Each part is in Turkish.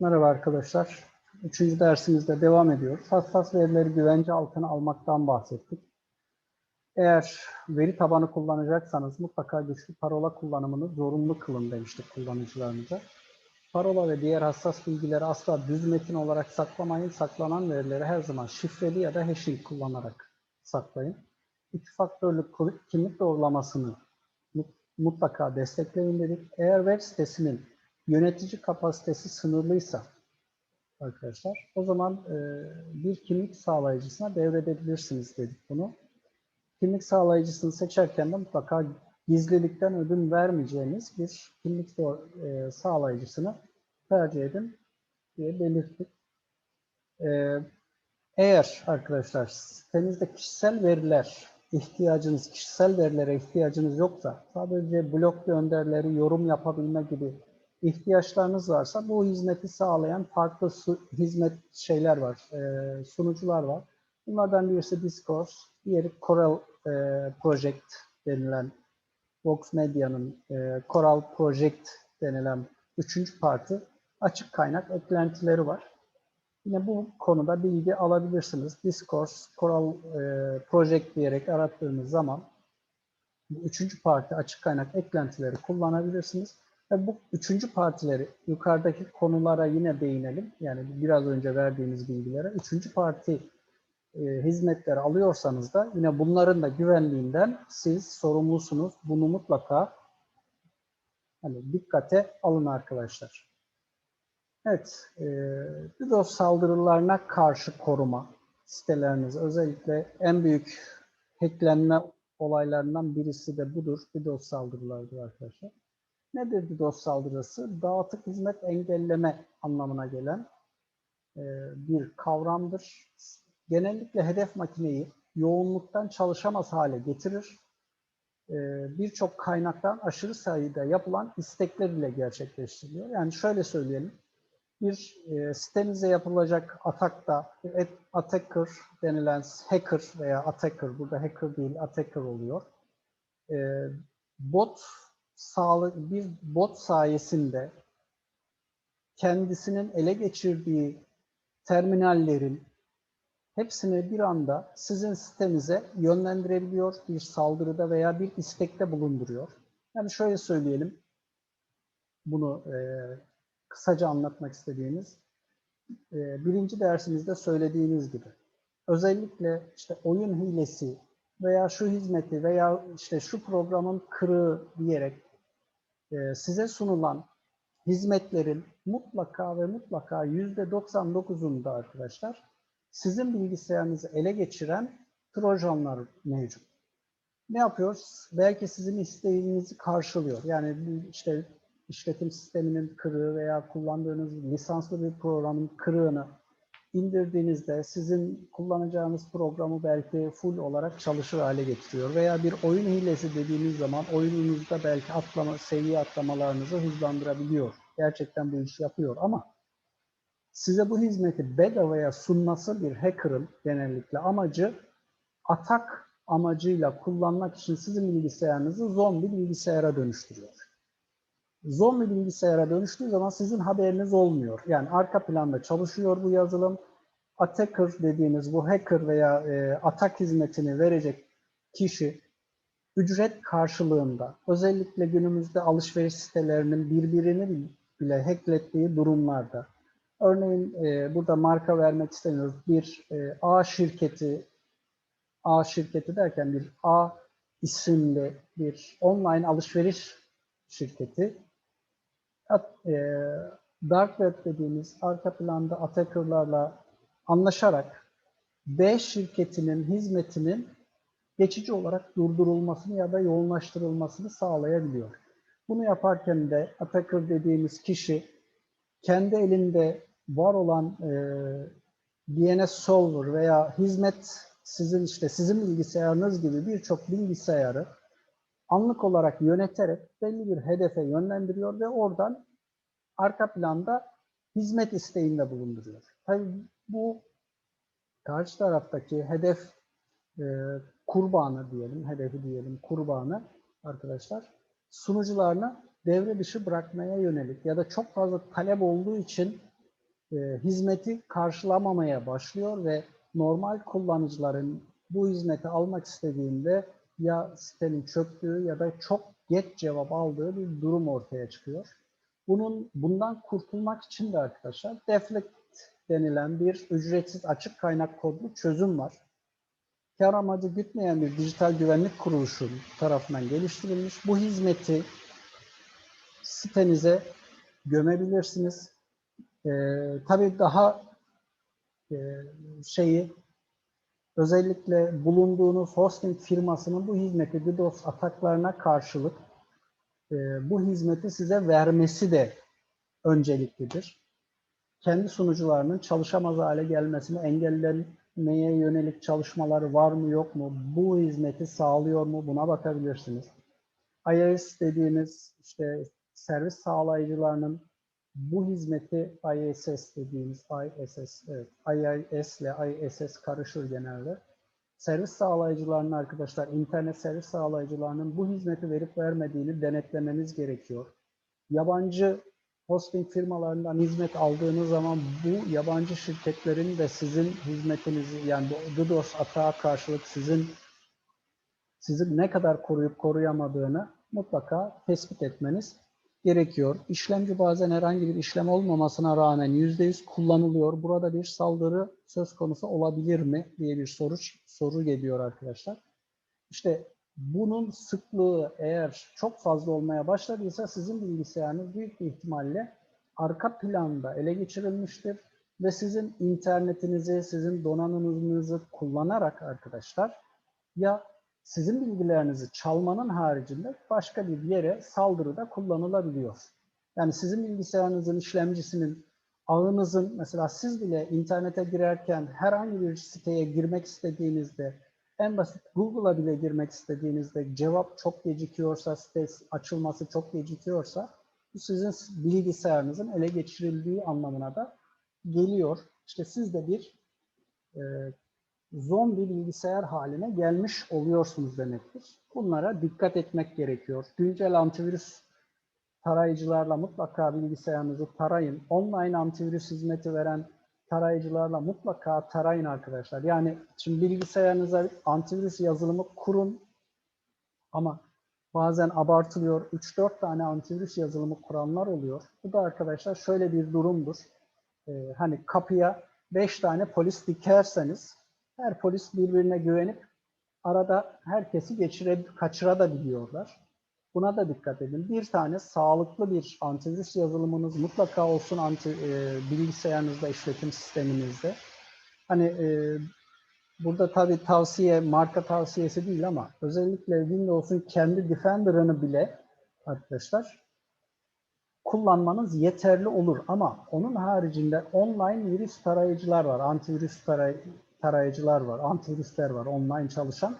Merhaba arkadaşlar. Üçüncü dersimizde devam ediyoruz. Hassas verileri güvence altına almaktan bahsettik. Eğer veri tabanı kullanacaksanız mutlaka güçlü parola kullanımını zorunlu kılın demiştik kullanıcılarımıza. Parola ve diğer hassas bilgileri asla düz metin olarak saklamayın. Saklanan verileri her zaman şifreli ya da hashing kullanarak saklayın. İki faktörlü kimlik doğrulamasını mutlaka destekleyin dedik. Eğer web sitesinin yönetici kapasitesi sınırlıysa arkadaşlar o zaman e, bir kimlik sağlayıcısına devredebilirsiniz dedik bunu. Kimlik sağlayıcısını seçerken de mutlaka gizlilikten ödün vermeyeceğiniz bir kimlik e, sağlayıcısını tercih edin diye belirttik. E, eğer arkadaşlar sitenizde kişisel veriler ihtiyacınız, kişisel verilere ihtiyacınız yoksa sadece blok gönderleri, yorum yapabilme gibi ihtiyaçlarınız varsa bu hizmeti sağlayan farklı hizmet şeyler var, e, sunucular var. Bunlardan birisi Discourse, diğeri Coral e, Project denilen Vox Media'nın e, Coral Project denilen üçüncü parti açık kaynak eklentileri var. Yine bu konuda bilgi alabilirsiniz. Discourse, Coral e, Project diyerek arattığınız zaman üçüncü parti açık kaynak eklentileri kullanabilirsiniz. Bu üçüncü partileri yukarıdaki konulara yine değinelim. Yani biraz önce verdiğimiz bilgilere. Üçüncü parti e, hizmetleri alıyorsanız da yine bunların da güvenliğinden siz sorumlusunuz. Bunu mutlaka hani dikkate alın arkadaşlar. Evet, e, DDoS saldırılarına karşı koruma siteleriniz özellikle en büyük hacklenme olaylarından birisi de budur. DDoS saldırılarıdır arkadaşlar. Nedir DDoS saldırısı? Dağıtık hizmet engelleme anlamına gelen e, bir kavramdır. Genellikle hedef makineyi yoğunluktan çalışamaz hale getirir. E, Birçok kaynaktan aşırı sayıda yapılan istekler ile gerçekleştiriliyor. Yani şöyle söyleyelim. Bir e, yapılacak atakta attacker denilen hacker veya attacker, burada hacker değil attacker oluyor. E, bot sağlık bir bot sayesinde kendisinin ele geçirdiği terminallerin hepsini bir anda sizin sitenize yönlendirebiliyor bir saldırıda veya bir istekte bulunduruyor. Yani şöyle söyleyelim, bunu e, kısaca anlatmak istediğimiz, e, birinci dersimizde söylediğimiz gibi, özellikle işte oyun hilesi veya şu hizmeti veya işte şu programın kırığı diyerek e, size sunulan hizmetlerin mutlaka ve mutlaka yüzde 99'unda arkadaşlar sizin bilgisayarınızı ele geçiren trojanlar mevcut. Ne yapıyoruz? Belki sizin isteğinizi karşılıyor. Yani işte işletim sisteminin kırığı veya kullandığınız lisanslı bir programın kırığını indirdiğinizde sizin kullanacağınız programı belki full olarak çalışır hale getiriyor. Veya bir oyun hilesi dediğiniz zaman oyununuzda belki atlama, seviye atlamalarınızı hızlandırabiliyor. Gerçekten bu işi yapıyor ama size bu hizmeti bedavaya sunması bir hacker'ın genellikle amacı atak amacıyla kullanmak için sizin bilgisayarınızı zombi bilgisayara dönüştürüyor zombi bilgisayara dönüştüğü zaman sizin haberiniz olmuyor. Yani arka planda çalışıyor bu yazılım. Attacker dediğimiz bu hacker veya e, atak hizmetini verecek kişi ücret karşılığında özellikle günümüzde alışveriş sitelerinin birbirini bile hacklettiği durumlarda örneğin e, burada marka vermek istemiyoruz. Bir e, A şirketi A şirketi derken bir A isimli bir online alışveriş şirketi e, Dark Web dediğimiz arka planda attackerlarla anlaşarak B şirketinin hizmetinin geçici olarak durdurulmasını ya da yoğunlaştırılmasını sağlayabiliyor. Bunu yaparken de attacker dediğimiz kişi kendi elinde var olan e, DNS solver veya hizmet sizin işte sizin bilgisayarınız gibi birçok bilgisayarı anlık olarak yöneterek belli bir hedefe yönlendiriyor ve oradan arka planda hizmet isteğinde bulunduruyor. Tabii bu karşı taraftaki hedef e, kurbanı diyelim, hedefi diyelim kurbanı arkadaşlar sunucularını devre dışı bırakmaya yönelik ya da çok fazla talep olduğu için e, hizmeti karşılamamaya başlıyor ve normal kullanıcıların bu hizmeti almak istediğinde ya sitenin çöktüğü ya da çok geç cevap aldığı bir durum ortaya çıkıyor. Bunun bundan kurtulmak için de arkadaşlar Deflect denilen bir ücretsiz açık kaynak kodlu çözüm var. Kar amacı gütmeyen bir dijital güvenlik kuruluşu tarafından geliştirilmiş. Bu hizmeti sitenize gömebilirsiniz. Ee, tabii daha e, şeyi özellikle bulunduğunuz hosting firmasının bu hizmeti DDoS ataklarına karşılık e, bu hizmeti size vermesi de önceliklidir. Kendi sunucularının çalışamaz hale gelmesini engellemeye yönelik çalışmaları var mı yok mu? Bu hizmeti sağlıyor mu? Buna bakabilirsiniz. IIS dediğimiz işte servis sağlayıcılarının bu hizmeti ISS dediğimiz ISS, evet, IIS ile ISS karışır genelde. Servis sağlayıcılarının arkadaşlar, internet servis sağlayıcılarının bu hizmeti verip vermediğini denetlemeniz gerekiyor. Yabancı hosting firmalarından hizmet aldığınız zaman bu yabancı şirketlerin de sizin hizmetinizi yani DDoS atağa karşılık sizin sizin ne kadar koruyup koruyamadığını mutlaka tespit etmeniz gerekiyor. İşlemci bazen herhangi bir işlem olmamasına rağmen %100 kullanılıyor. Burada bir saldırı söz konusu olabilir mi diye bir soru soru geliyor arkadaşlar. İşte bunun sıklığı eğer çok fazla olmaya başladıysa sizin bilgisayarınız büyük bir ihtimalle arka planda ele geçirilmiştir ve sizin internetinizi, sizin donanımınızı kullanarak arkadaşlar ya sizin bilgilerinizi çalmanın haricinde başka bir yere saldırıda kullanılabiliyor. Yani sizin bilgisayarınızın işlemcisinin, ağınızın mesela siz bile internete girerken herhangi bir siteye girmek istediğinizde en basit Google'a bile girmek istediğinizde cevap çok gecikiyorsa, site açılması çok gecikiyorsa bu sizin bilgisayarınızın ele geçirildiği anlamına da geliyor. İşte siz de bir e, zombi bilgisayar haline gelmiş oluyorsunuz demektir. Bunlara dikkat etmek gerekiyor. Güncel antivirüs tarayıcılarla mutlaka bilgisayarınızı tarayın. Online antivirüs hizmeti veren tarayıcılarla mutlaka tarayın arkadaşlar. Yani şimdi bilgisayarınıza antivirüs yazılımı kurun ama bazen abartılıyor. 3-4 tane antivirüs yazılımı kuranlar oluyor. Bu da arkadaşlar şöyle bir durumdur. Ee, hani kapıya 5 tane polis dikerseniz her polis birbirine güvenip arada herkesi geçire, kaçırabiliyorlar. Buna da dikkat edin. Bir tane sağlıklı bir antivirüs yazılımınız mutlaka olsun anti, e, bilgisayarınızda, işletim sisteminizde. Hani e, burada tabii tavsiye, marka tavsiyesi değil ama özellikle Windows'un kendi Defender'ını bile arkadaşlar kullanmanız yeterli olur. Ama onun haricinde online virüs tarayıcılar var. Antivirüs taray tarayıcılar var, antivirüsler var online çalışan.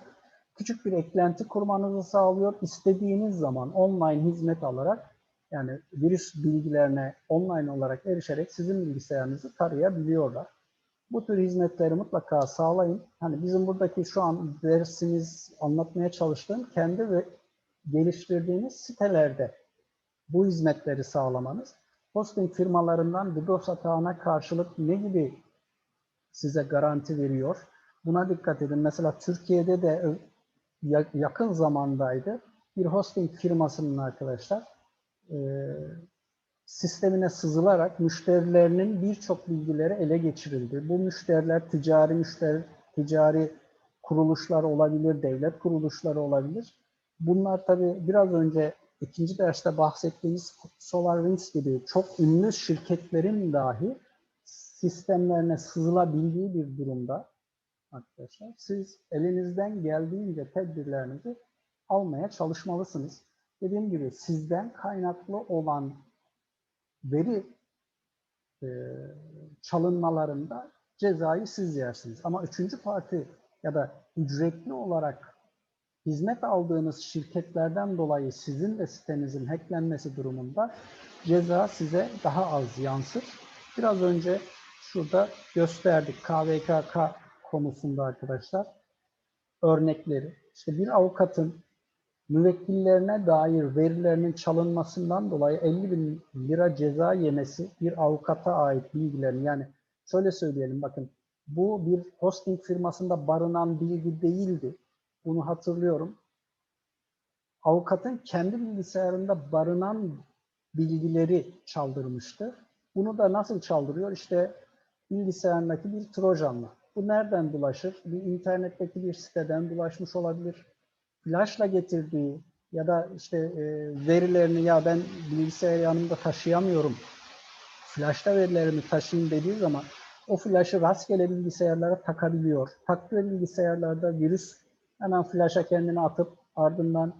Küçük bir eklenti kurmanızı sağlıyor. İstediğiniz zaman online hizmet alarak yani virüs bilgilerine online olarak erişerek sizin bilgisayarınızı tarayabiliyorlar. Bu tür hizmetleri mutlaka sağlayın. Hani bizim buradaki şu an dersimiz anlatmaya çalıştığım kendi ve geliştirdiğiniz sitelerde bu hizmetleri sağlamanız. Hosting firmalarından DDoS atağına karşılık ne gibi size garanti veriyor. Buna dikkat edin. Mesela Türkiye'de de yakın zamandaydı. Bir hosting firmasının arkadaşlar e, sistemine sızılarak müşterilerinin birçok bilgileri ele geçirildi. Bu müşteriler ticari müşteri, ticari kuruluşlar olabilir, devlet kuruluşları olabilir. Bunlar tabii biraz önce ikinci derste bahsettiğimiz SolarWinds gibi çok ünlü şirketlerin dahi sistemlerine sızılabildiği bir durumda arkadaşlar siz elinizden geldiğince tedbirlerinizi almaya çalışmalısınız. Dediğim gibi sizden kaynaklı olan veri e, çalınmalarında cezayı siz yersiniz. Ama üçüncü parti ya da ücretli olarak hizmet aldığınız şirketlerden dolayı sizin de sitenizin hacklenmesi durumunda ceza size daha az yansır. Biraz önce şurada gösterdik KVKK konusunda arkadaşlar örnekleri. İşte bir avukatın müvekkillerine dair verilerinin çalınmasından dolayı 50 bin lira ceza yemesi bir avukata ait bilgilerin yani şöyle söyleyelim bakın bu bir hosting firmasında barınan bilgi değildi. Bunu hatırlıyorum. Avukatın kendi bilgisayarında barınan bilgileri çaldırmıştı. Bunu da nasıl çaldırıyor? İşte bilgisayarındaki bir trojanla. Bu nereden bulaşır? Bir internetteki bir siteden bulaşmış olabilir. Flashla getirdiği ya da işte e, verilerini ya ben bilgisayar yanımda taşıyamıyorum. Flash'ta verilerimi taşıyayım dediği zaman o flash'ı rastgele bilgisayarlara takabiliyor. Taktığı bilgisayarlarda virüs hemen flash'a kendini atıp ardından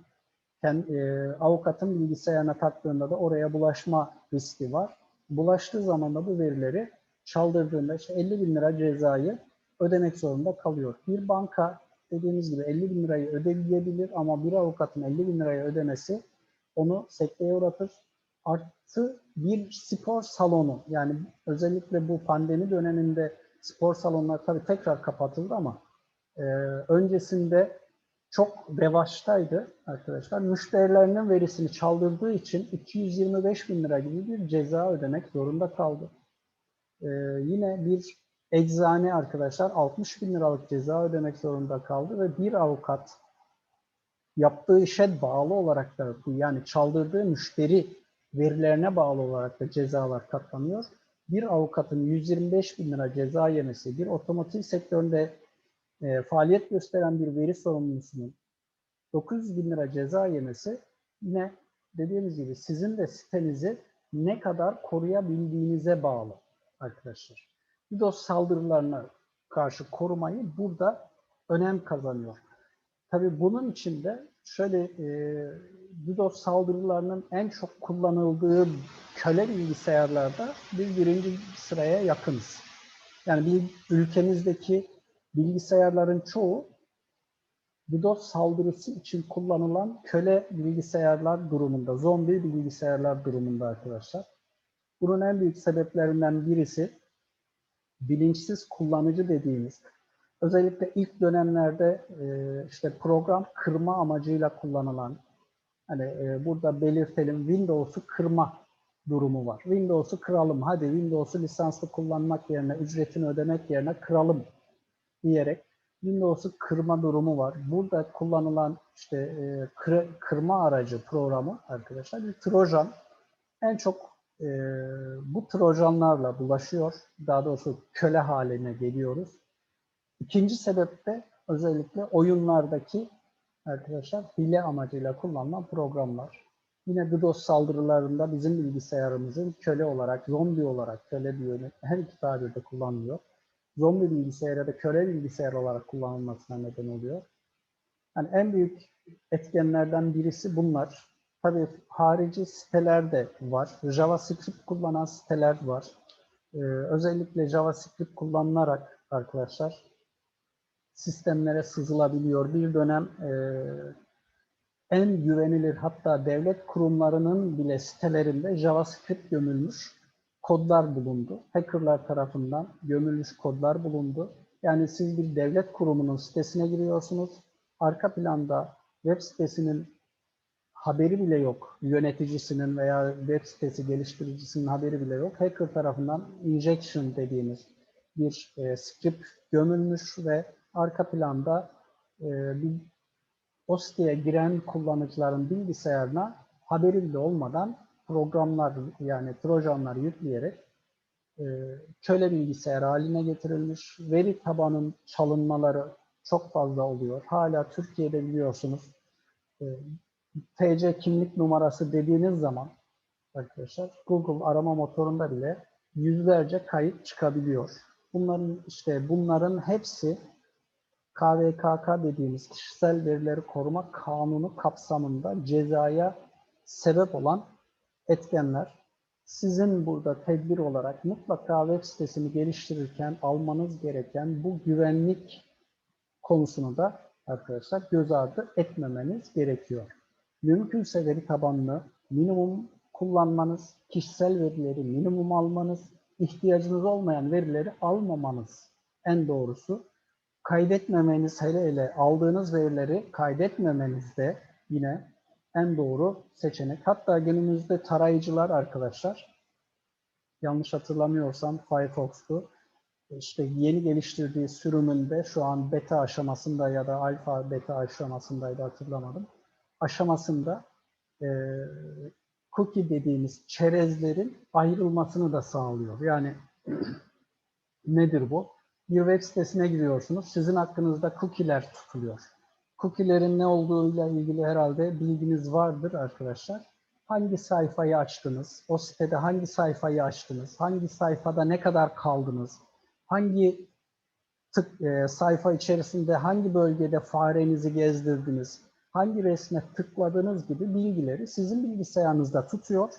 kendi, e, avukatın bilgisayarına taktığında da oraya bulaşma riski var. Bulaştığı zaman da bu verileri çaldırdığında işte 50 bin lira cezayı ödemek zorunda kalıyor. Bir banka dediğimiz gibi 50 bin lirayı ödeyebilir ama bir avukatın 50 bin lirayı ödemesi onu sekteye uğratır. Artı bir spor salonu yani özellikle bu pandemi döneminde spor salonları tabii tekrar kapatıldı ama e, öncesinde çok revaçtaydı arkadaşlar. Müşterilerinin verisini çaldırdığı için 225 bin lira gibi bir ceza ödemek zorunda kaldı. Ee, yine bir eczane arkadaşlar 60 bin liralık ceza ödemek zorunda kaldı ve bir avukat yaptığı işe bağlı olarak da bu yani çaldırdığı müşteri verilerine bağlı olarak da cezalar katlanıyor. Bir avukatın 125 bin lira ceza yemesi, bir otomotiv sektöründe e, faaliyet gösteren bir veri sorumlusunun 900 bin lira ceza yemesi yine dediğimiz gibi sizin de sitenizi ne kadar koruyabildiğinize bağlı arkadaşlar. DDoS saldırılarına karşı korumayı burada önem kazanıyor. Tabii bunun için de şöyle e, DDoS saldırılarının en çok kullanıldığı köle bilgisayarlarda bir birinci sıraya yakınız. Yani bir ülkemizdeki bilgisayarların çoğu DDoS saldırısı için kullanılan köle bilgisayarlar durumunda, zombi bilgisayarlar durumunda arkadaşlar. Bunun en büyük sebeplerinden birisi bilinçsiz kullanıcı dediğimiz, özellikle ilk dönemlerde e, işte program kırma amacıyla kullanılan, hani e, burada belirtelim Windows'u kırma durumu var. Windows'u kıralım, hadi Windows'u lisanslı kullanmak yerine, ücretini ödemek yerine kıralım diyerek Windows'u kırma durumu var. Burada kullanılan işte e, kır, kırma aracı programı arkadaşlar bir trojan. En çok e, bu trojanlarla bulaşıyor. Daha doğrusu köle haline geliyoruz. İkinci sebep de özellikle oyunlardaki arkadaşlar hile amacıyla kullanılan programlar. Yine DDoS saldırılarında bizim bilgisayarımızın köle olarak, zombi olarak, köle diyor, her iki tabirde kullanılıyor zombi bilgisayar ya da köle bilgisayar olarak kullanılmasına neden oluyor. Yani en büyük etkenlerden birisi bunlar. Tabii harici siteler de var. JavaScript kullanan siteler var. Ee, özellikle JavaScript kullanılarak arkadaşlar sistemlere sızılabiliyor. Bir dönem e, en güvenilir hatta devlet kurumlarının bile sitelerinde JavaScript gömülmüş kodlar bulundu. Hackerlar tarafından gömülmüş kodlar bulundu. Yani siz bir devlet kurumunun sitesine giriyorsunuz. Arka planda web sitesinin haberi bile yok. Yöneticisinin veya web sitesi geliştiricisinin haberi bile yok. Hacker tarafından injection dediğimiz bir e, script gömülmüş ve arka planda e, bir, o siteye giren kullanıcıların bilgisayarına haberi bile olmadan programlar yani trojanlar yükleyerek e, köle bilgisayar haline getirilmiş. Veri tabanın çalınmaları çok fazla oluyor. Hala Türkiye'de biliyorsunuz e, TC kimlik numarası dediğiniz zaman arkadaşlar Google arama motorunda bile yüzlerce kayıt çıkabiliyor. Bunların işte bunların hepsi KVKK dediğimiz kişisel verileri koruma kanunu kapsamında cezaya sebep olan etkenler sizin burada tedbir olarak mutlaka web sitesini geliştirirken almanız gereken bu güvenlik konusunu da arkadaşlar göz ardı etmemeniz gerekiyor. Mümkünse veri tabanını minimum kullanmanız, kişisel verileri minimum almanız, ihtiyacınız olmayan verileri almamanız en doğrusu. Kaydetmemeniz hele hele aldığınız verileri kaydetmemeniz de yine en doğru seçenek. Hatta günümüzde tarayıcılar arkadaşlar, yanlış hatırlamıyorsam Firefox'tu. İşte yeni geliştirdiği sürümünde şu an beta aşamasında ya da alfa beta aşamasındaydı hatırlamadım. Aşamasında e, cookie dediğimiz çerezlerin ayrılmasını da sağlıyor. Yani nedir bu? Bir web sitesine giriyorsunuz. Sizin hakkınızda cookie'ler tutuluyor. Cookie'lerin ne olduğuyla ilgili herhalde bilginiz vardır arkadaşlar. Hangi sayfayı açtınız? O sitede hangi sayfayı açtınız? Hangi sayfada ne kadar kaldınız? Hangi tık, e, sayfa içerisinde hangi bölgede farenizi gezdirdiniz? Hangi resme tıkladığınız gibi bilgileri sizin bilgisayarınızda tutuyor.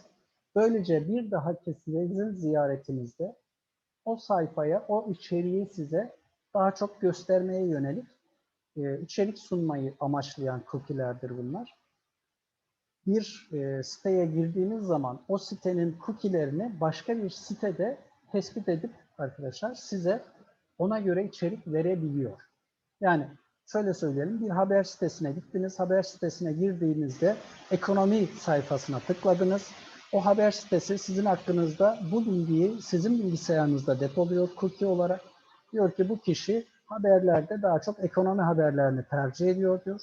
Böylece bir dahaki sizin ziyaretinizde o sayfaya, o içeriği size daha çok göstermeye yönelik e, içerik sunmayı amaçlayan cookie'lerdir bunlar. Bir e, siteye girdiğiniz zaman o sitenin cookie'lerini başka bir sitede tespit edip arkadaşlar size ona göre içerik verebiliyor. Yani şöyle söyleyelim, bir haber sitesine gittiniz, haber sitesine girdiğinizde ekonomi sayfasına tıkladınız. O haber sitesi sizin hakkınızda bu bilgiyi sizin bilgisayarınızda depoluyor cookie olarak. Diyor ki bu kişi haberlerde daha çok ekonomi haberlerini tercih ediyor diyor.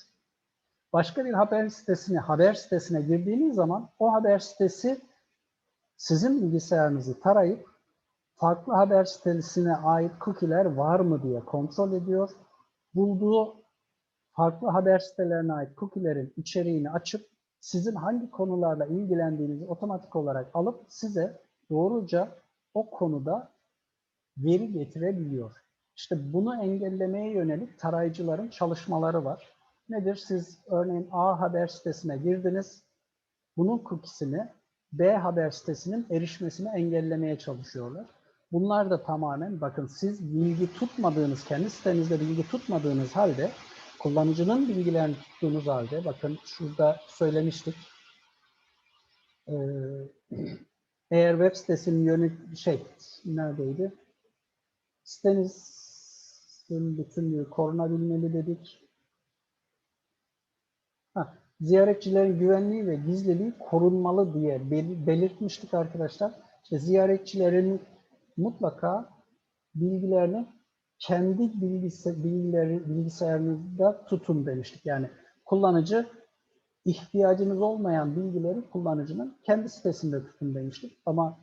Başka bir haber sitesine, haber sitesine girdiğiniz zaman o haber sitesi sizin bilgisayarınızı tarayıp farklı haber sitesine ait cookie'ler var mı diye kontrol ediyor. Bulduğu farklı haber sitelerine ait cookie'lerin içeriğini açıp sizin hangi konularla ilgilendiğinizi otomatik olarak alıp size doğruca o konuda veri getirebiliyor. İşte bunu engellemeye yönelik tarayıcıların çalışmaları var. Nedir? Siz örneğin A haber sitesine girdiniz. Bunun cookie'sini B haber sitesinin erişmesini engellemeye çalışıyorlar. Bunlar da tamamen bakın siz bilgi tutmadığınız, kendi sitenizde bilgi tutmadığınız halde kullanıcının bilgilerini tuttuğunuz halde bakın şurada söylemiştik. Ee, eğer web sitesinin yönet şey neredeydi? Sitenizin bütünlüğü korunabilmeli dedik. Ha, ziyaretçilerin güvenliği ve gizliliği korunmalı diye belirtmiştik arkadaşlar. İşte ziyaretçilerin mutlaka bilgilerini kendi bilgisi, bilgileri, bilgisayarınızda tutun demiştik. Yani kullanıcı ihtiyacınız olmayan bilgileri kullanıcının kendi sitesinde tutun demiştik. Ama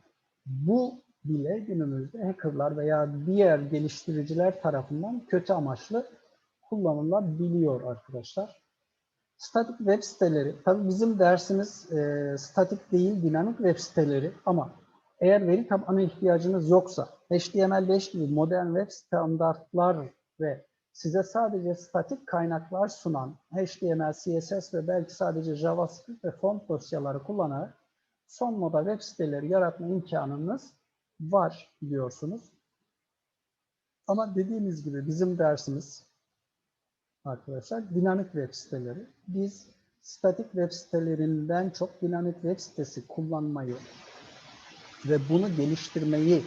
bu bile günümüzde hackerlar veya diğer geliştiriciler tarafından kötü amaçlı kullanılabiliyor arkadaşlar. Statik web siteleri, tabii bizim dersimiz e, statik değil dinamik web siteleri ama eğer veri tabanı ihtiyacınız yoksa HTML5 gibi modern web standartlar ve size sadece statik kaynaklar sunan HTML, CSS ve belki sadece JavaScript ve font dosyaları kullanarak son moda web siteleri yaratma imkanınız var biliyorsunuz. Ama dediğimiz gibi bizim dersimiz arkadaşlar dinamik web siteleri. Biz statik web sitelerinden çok dinamik web sitesi kullanmayı ve bunu geliştirmeyi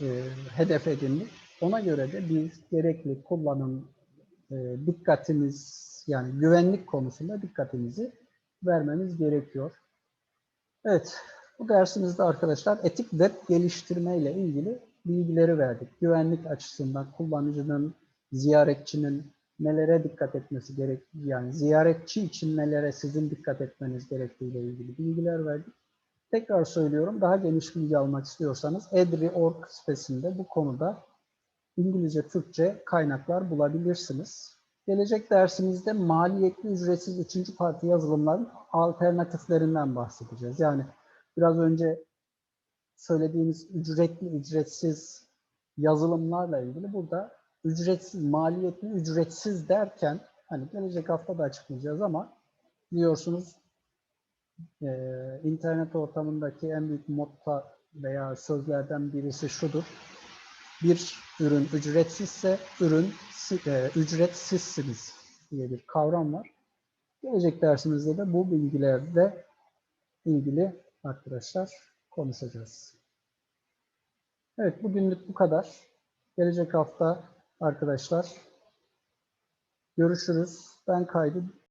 e, hedef edindik. Ona göre de biz gerekli kullanım e, dikkatimiz yani güvenlik konusunda dikkatimizi vermemiz gerekiyor. Evet, bu dersimizde arkadaşlar etik web geliştirme ile ilgili bilgileri verdik. Güvenlik açısından kullanıcının, ziyaretçinin nelere dikkat etmesi gerektiği, yani ziyaretçi için nelere sizin dikkat etmeniz gerektiği ile ilgili bilgiler verdik. Tekrar söylüyorum, daha geniş bilgi almak istiyorsanız Edri.org sitesinde bu konuda İngilizce, Türkçe kaynaklar bulabilirsiniz. Gelecek dersimizde maliyetli ücretsiz üçüncü parti yazılımların alternatiflerinden bahsedeceğiz. Yani biraz önce söylediğimiz ücretli, ücretsiz yazılımlarla ilgili burada ücretsiz, maliyetli, ücretsiz derken hani gelecek hafta da açıklayacağız ama biliyorsunuz e, internet ortamındaki en büyük motta veya sözlerden birisi şudur. Bir ürün ücretsizse ürün e, ücretsizsiniz diye bir kavram var. Gelecek dersimizde de bu bilgilerle ilgili arkadaşlar konuşacağız. Evet bugünlük bu kadar. Gelecek hafta arkadaşlar görüşürüz. Ben kaydı